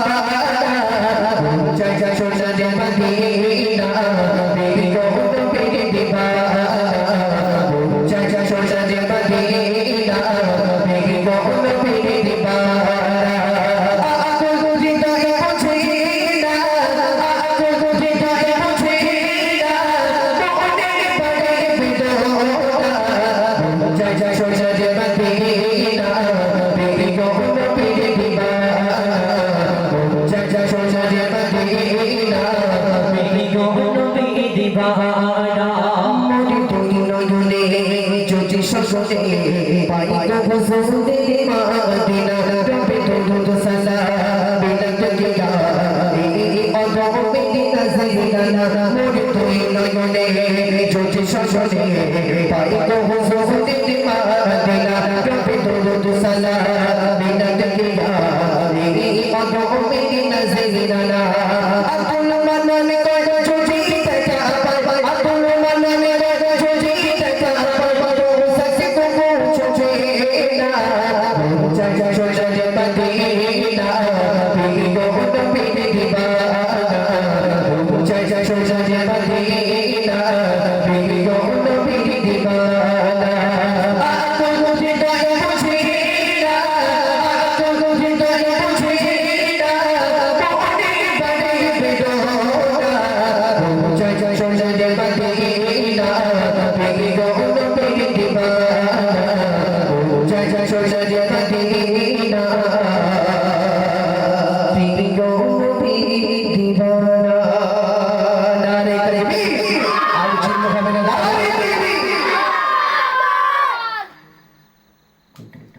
আমরা পাই না গোসল দেবে মা জয় জয়